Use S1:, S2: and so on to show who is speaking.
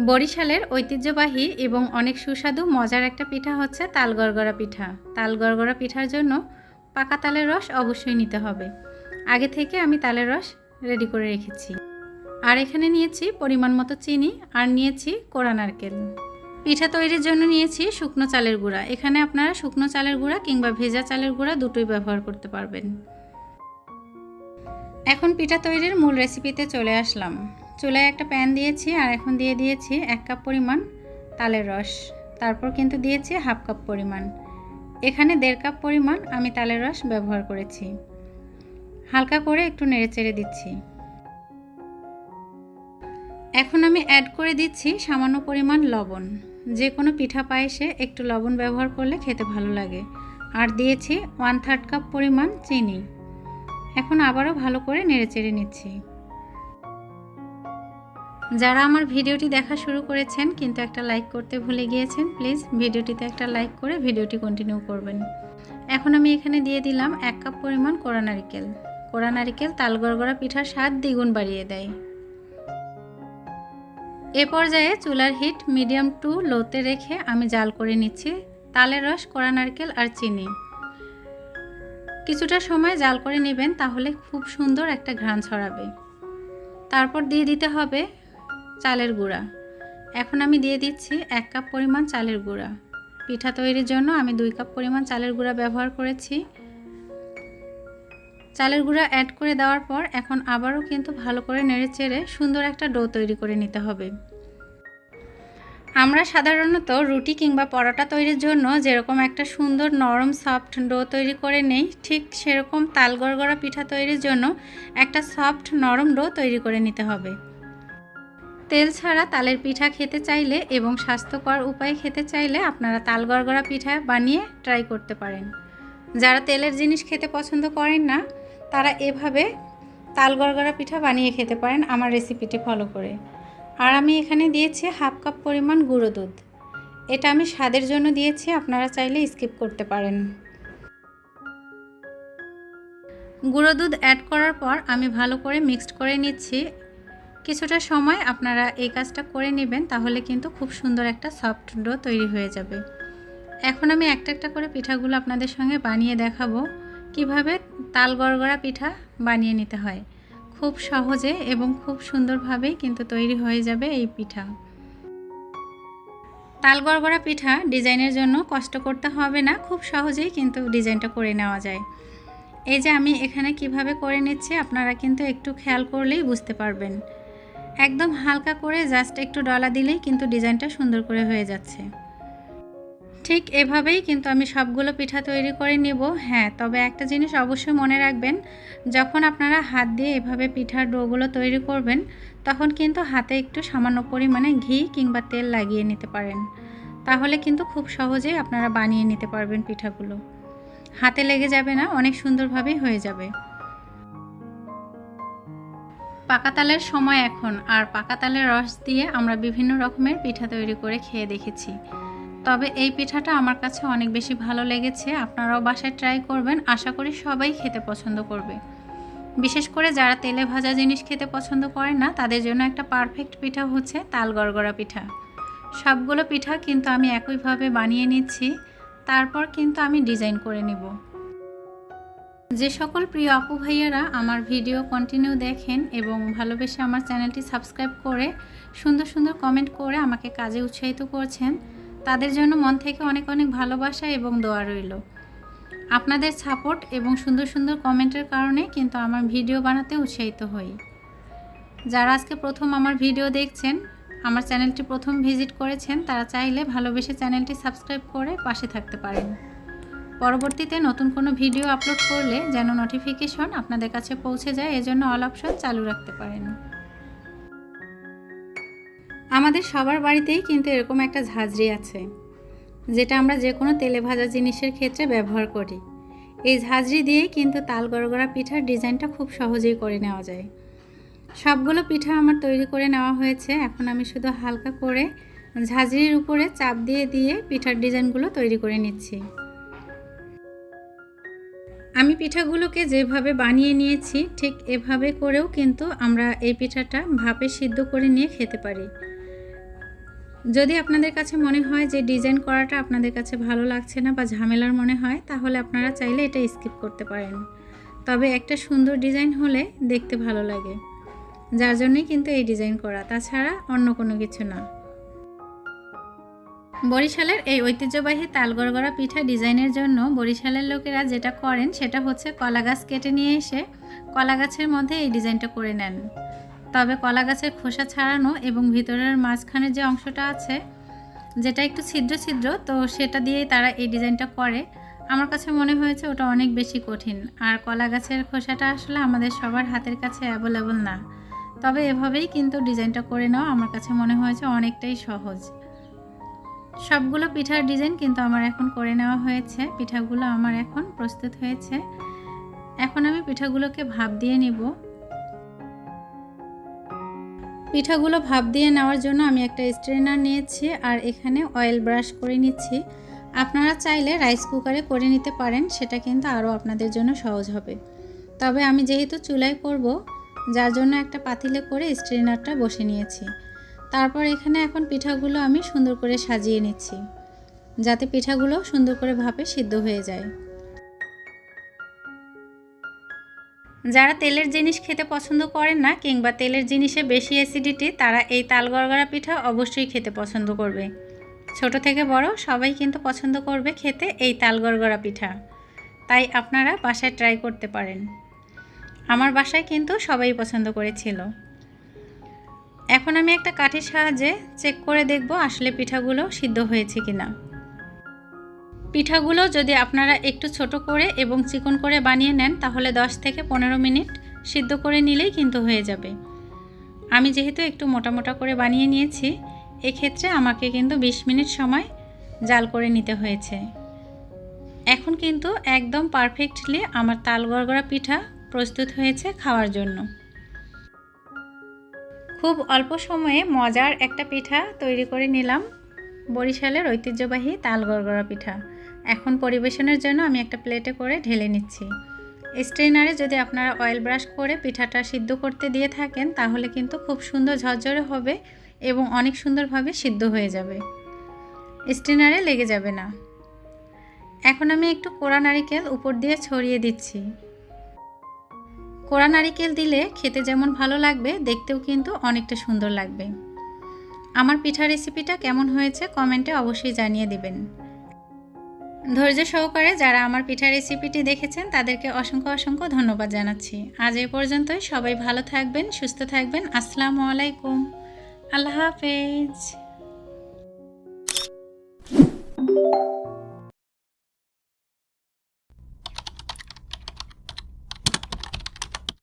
S1: বরিশালের ঐতিহ্যবাহী এবং অনেক সুস্বাদু, মজার একটা পিঠা হচ্ছে তাল গড়গড়া পিঠা। তাল গড়গড়া পিঠার জন্য পাকা তালের রস অবশ্যই নিতে হবে। আগে থেকে আমি তালের রস রেডি করে রেখেছি। আর এখানে নিয়েছি পরিমাণ মতো চিনি আর নিয়েছি কোড়া নারকেল। পিঠা তৈরির জন্য নিয়েছি শুকনো চালের গুঁড়া। এখানে আপনারা শুকনো চালের গুঁড়া কিংবা ভেজা চালের গুঁড়া দুটোই ব্যবহার করতে পারবেন। এখন পিঠা তৈরির মূল রেসিপিতে চলে আসলাম। চুলায় একটা প্যান দিয়েছি আর এখন দিয়ে দিয়েছি এক কাপ পরিমাণ তালের রস। তারপর কিন্তু দিয়েছি হাফ কাপ পরিমাণ। এখানে দেড় কাপ পরিমাণ আমি তালের রস ব্যবহার করেছি। হালকা করে একটু নেড়েচেড়ে দিচ্ছি। এখন আমি অ্যাড করে দিচ্ছি সামান্য পরিমাণ লবণ। যে কোনো পিঠা পায়েসে একটু লবণ ব্যবহার করলে খেতে ভালো লাগে। আর দিয়েছি ওয়ান থার্ড কাপ পরিমাণ চিনি। এখন আবারও ভালো করে নেড়েচেড়ে নিচ্ছি। যারা আমার ভিডিওটি দেখা শুরু করেছেন কিন্তু একটা লাইক করতে ভুলে গিয়েছেন, প্লিজ ভিডিওটিতে একটা লাইক করে ভিডিওটি কন্টিনিউ করবেন। এখন আমি এখানে দিয়ে দিলাম এক কাপ পরিমাণ কোড়া নারিকেল। কোড়া নারিকেল তাল গড়গড়া পিঠার স্বাদ দ্বিগুণ বাড়িয়ে দেয়। এ পর্যায়ে চুলার হিট মিডিয়াম টু লোতে রেখে আমি জাল করে নিচ্ছি তালের রস কোড়া নারকেল আর চিনি। কিছুটা সময় জাল করে নেবেন তাহলে খুব সুন্দর একটা ঘ্রাণ ছড়াবে। তারপর দিয়ে দিতে হবে চালের গুঁড়া। এখন আমি দিয়ে দিচ্ছি এক কাপ পরিমাণ চালের গুঁড়া। পিঠা তৈরির জন্য আমি দুই কাপ পরিমাণ চালের গুঁড়া ব্যবহার করেছি। চালের গুঁড়া অ্যাড করে দেওয়ার পর এখন আবারও কিন্তু ভালো করে নেড়ে চেড়ে সুন্দর একটা ডো তৈরি করে নিতে হবে। আমরা সাধারণত রুটি কিংবা পরোটা তৈরির জন্য যেরকম একটা সুন্দর নরম সফট ডো তৈরি করে নেই, ঠিক সেরকম তাল গড়গড়া পিঠা তৈরির জন্য একটা সফট নরম ডো তৈরি করে নিতে হবে। তেল ছাড়া তালের পিঠা খেতে চাইলে এবং স্বাস্থ্যকর উপায়ে খেতে চাইলে আপনারা তাল গড়গড়া পিঠা বানিয়ে ট্রাই করতে পারেন। যারা তেলের জিনিস খেতে পছন্দ করেন না, তারা এভাবে তাল গড়গড়া পিঠা বানিয়ে খেতে পারেন আমার রেসিপিটি ফলো করে। আর আমি এখানে দিয়েছি হাফ কাপ পরিমাণ গুঁড়ো দুধ। এটা আমি স্বাদের জন্য দিয়েছি, আপনারা চাইলে স্কিপ করতে পারেন। গুঁড়ো দুধ অ্যাড করার পর আমি ভালো করে মিক্সড করে নিচ্ছি। কিছুটা সময় আপনারা এই কাজটা করে নেবেন, তাহলে কিন্তু খুব সুন্দর একটা সফট ডো তৈরি হয়ে যাবে। এখন আমি একটা একটা করে পিঠাগুলো আপনাদের সঙ্গে বানিয়ে দেখাবো। কীভাবে তাল গড়গড়া পিঠা বানিয়ে নিতে হয়। খুব সহজে এবং খুব সুন্দরভাবেই কিন্তু তৈরি হয়ে যাবে এই পিঠা। তাল গড়গড়া পিঠা ডিজাইনের জন্য কষ্ট করতে হবে না, খুব সহজেই কিন্তু ডিজাইনটা করে নেওয়া যায়। এই যে আমি এখানে কীভাবে করে নিচ্ছি, আপনারা কিন্তু একটু খেয়াল করলেই বুঝতে পারবেন। একদম হালকা করে জাস্ট একটু ডলা দিলেই কিন্তু ডিজাইনটা সুন্দর করে হয়ে যাচ্ছে। ঠিক এভাবেই কিন্তু আমি সবগুলো পিঠা তৈরি করে নিব। হ্যাঁ তবে একটা জিনিস অবশ্যই মনে রাখবেন, যখন আপনারা হাত দিয়ে এভাবে পিঠার ডোগুলো তৈরি করবেন, তখন কিন্তু হাতে একটু সামান্য পরিমাণে ঘি কিংবা তেল লাগিয়ে নিতে পারেন। তাহলে কিন্তু খুব সহজেই আপনারা বানিয়ে নিতে পারবেন পিঠাগুলো। হাতে লেগে যাবে না, অনেক সুন্দরভাবেই হয়ে যাবে। পাকাতালের সময় এখন, আর পাকাতালের রস দিয়ে আমরা বিভিন্ন রকমের পিঠা তৈরি করে খেয়ে দেখেছি। তবে এই পিঠাটা আমার কাছে অনেক বেশি ভালো লেগেছে, আপনারাও বাসায় ট্রাই করবেন, আশা করি সবাই খেতে পছন্দ করবে। বিশেষ করে যারা তেলে ভাজা জিনিস খেতে পছন্দ করে না, তাদের জন্য একটা পারফেক্ট পিঠা হচ্ছে তাল গড়গড়া পিঠা। সবগুলো পিঠা কিন্তু আমি একইভাবে বানিয়ে নিচ্ছি, তারপর কিন্তু আমি ডিজাইন করে নিব। যে সকল প্রিয় আপু ভাইয়ারা আমার ভিডিও কন্টিনিউ দেখেন এবং ভালোবেসে আমার চ্যানেলটি সাবস্ক্রাইব করে সুন্দর সুন্দর কমেন্ট করে আমাকে কাজে উৎসাহিত করছেন, তাদের জন্য মন থেকে অনেক অনেক ভালোবাসা এবং দোয়া রইল। আপনাদের সাপোর্ট এবং সুন্দর সুন্দর কমেন্টের কারণে কিন্তু আমার ভিডিও বানাতে উৎসাহিত হই। যারা আজকে প্রথম আমার ভিডিও দেখছেন, আমার চ্যানেলটি প্রথম ভিজিট করেছেন, তারা চাইলে ভালোবেসে চ্যানেলটি সাবস্ক্রাইব করে পাশে থাকতে পারেন। পরবর্তীতে নতুন কোনো ভিডিও আপলোড করলে যেন নোটিফিকেশন আপনাদের কাছে পৌঁছে যায়, এজন্য অল অপশন চালু রাখতে পারেন। আমাদের সবার বাড়িতেই কিন্তু এরকম একটা ঝাঁঝরি আছে, যেটা আমরা যে কোনো তেলে ভাজা জিনিসের ক্ষেত্রে ব্যবহার করি। এই ঝাঁঝরি দিয়েই কিন্তু তাল গড়গড়া পিঠার ডিজাইনটা খুব সহজেই করে নেওয়া যায়। সবগুলো পিঠা আমার তৈরি করে নেওয়া হয়েছে, এখন আমি শুধু হালকা করে ঝাঁঝরির উপরে চাপ দিয়ে দিয়ে পিঠার ডিজাইনগুলো তৈরি করে নিচ্ছি। আমি পিঠাগুলোকে যেভাবে বানিয়ে নিয়েছি, ঠিক এভাবে করেও কিন্তু আমরা এই পিঠাটা ভাপে সিদ্ধ করে নিয়ে খেতে পারি। যদি আপনাদের কাছে মনে হয় যে ডিজাইন করাটা আপনাদের কাছে ভালো লাগছে না বা ঝামেলার মনে হয়, তাহলে আপনারা চাইলে এটা স্কিপ করতে পারেন। তবে একটা সুন্দর ডিজাইন হলে দেখতে ভালো লাগে। যার জন্যই কিন্তু এই ডিজাইন করা। তাছাড়া অন্য কোনো কিছু না। বরিশালের এই ঐতিহ্যবাহী তালগড়গড়া পিঠা ডিজাইনের জন্য বরিশালের লোকেরা যেটা করেন সেটা হচ্ছে কলা গাছ কেটে নিয়ে এসে কলা গাছের মধ্যে এই ডিজাইনটা করে নেন। তবে কলা গাছের খোসা ছাড়ানো এবং ভিতরের মাঝখানের যে অংশটা আছে, যেটা একটু ছিদ্র ছিদ্র, তো সেটা দিয়েই তারা এই ডিজাইনটা করে। আমার কাছে মনে হয়েছে ওটা অনেক বেশি কঠিন। আর কলা গাছের খোসাটা আসলে আমাদের সবার হাতের কাছে অ্যাভেলেবল না। তবে এভাবেই কিন্তু ডিজাইনটা করে নেওয়া আমার কাছে মনে হয়েছে অনেকটাই সহজ। সবগুলো পিঠার ডিজাইন কিন্তু আমার এখন করে নেওয়া হয়েছে। পিঠাগুলো আমার এখন প্রস্তুত হয়েছে। এখন আমি পিঠাগুলোকে ভাপ দিয়ে নিব। পিঠাগুলো ভাপ দিয়ে নেওয়ার জন্য আমি একটা স্ট্রেনার নিয়েছি আর এখানে অয়েল ব্রাশ করে নিচ্ছি। আপনারা চাইলে রাইস কুকারে করে নিতে পারেন, সেটা কিন্তু আরও আপনাদের জন্য সহজ হবে। তবে আমি যেহেতু চুলায় করব, যার জন্য একটা পাতিলে করে স্ট্রেনারটা বসে নিয়েছি। তারপর এখানে এখন পিঠাগুলো আমি সুন্দর করে সাজিয়ে নিচ্ছি, যাতে পিঠাগুলো সুন্দর করে ভাপে সিদ্ধ হয়ে যায়। যারা তেলের জিনিস খেতে পছন্দ করেন না কিংবা তেলের জিনিসে বেশি অ্যাসিডিটি, তারা এই তাল গড়গড়া পিঠা অবশ্যই খেতে পছন্দ করবে। ছোট থেকে বড় সবাই কিন্তু পছন্দ করবে খেতে এই তাল গড়গড়া পিঠা। তাই আপনারা বাসায় ট্রাই করতে পারেন। আমার বাসায় কিন্তু সবাই পছন্দ করেছিল। এখন আমি একটা কাঠির সাহায্যে চেক করে দেখব আসলে পিঠাগুলো সিদ্ধ হয়েছে কিনা। পিঠাগুলো যদি আপনারা একটু ছোট করে এবং চিকন করে বানিয়ে নেন, তাহলে 10 থেকে পনেরো মিনিট সিদ্ধ করে নিলেই কিন্তু হয়ে যাবে। আমি যেহেতু একটু মোটা মোটা করে বানিয়ে নিয়েছি, এক্ষেত্রে আমাকে কিন্তু 20 মিনিট সময় জাল করে নিতে হয়েছে। এখন কিন্তু একদম পারফেক্টলি আমার তাল গড়গড়া পিঠা প্রস্তুত হয়েছে খাওয়ার জন্য। খুব অল্প সময়ে মজার একটা পিঠা তৈরি করে নিলাম। বরিশালের ঐতিহ্যবাহী তাল গড়গড়া পিঠা। এখন পরিবেশনের জন্য আমি একটা প্লেটে করে ঢেলে নিচ্ছি। স্ট্রেনারে যদি আপনারা অয়েল ব্রাশ করে পিঠাটা সিদ্ধ করতে দিয়ে থাকেন, তাহলে কিন্তু খুব সুন্দর ঝরঝরে হবে এবং অনেক সুন্দরভাবে সিদ্ধ হয়ে যাবে। স্ট্রেনারে লেগে যাবে না। এখন আমি একটু কোড়া নারিকেল উপর দিয়ে ছড়িয়ে দিচ্ছি। কোড়া নারিকেল দিলে খেতে যেমন ভালো লাগবে, দেখতেও কিন্তু অনেকটা সুন্দর লাগবে। আমার পিঠা রেসিপিটা কেমন হয়েছে কমেন্টে অবশ্যই জানিয়ে দিবেন। ধৈর্য সহকারে যারা আমার পিঠা রেসিপিটি দেখেছেন, তাদেরকে অসংখ্য অসংখ্য ধন্যবাদ জানাচ্ছি। আজ এই পর্যন্তই। সবাই ভালো থাকবেন, সুস্থ থাকবেন। আসসালামু আলাইকুম। আল্লাহ হাফেজ।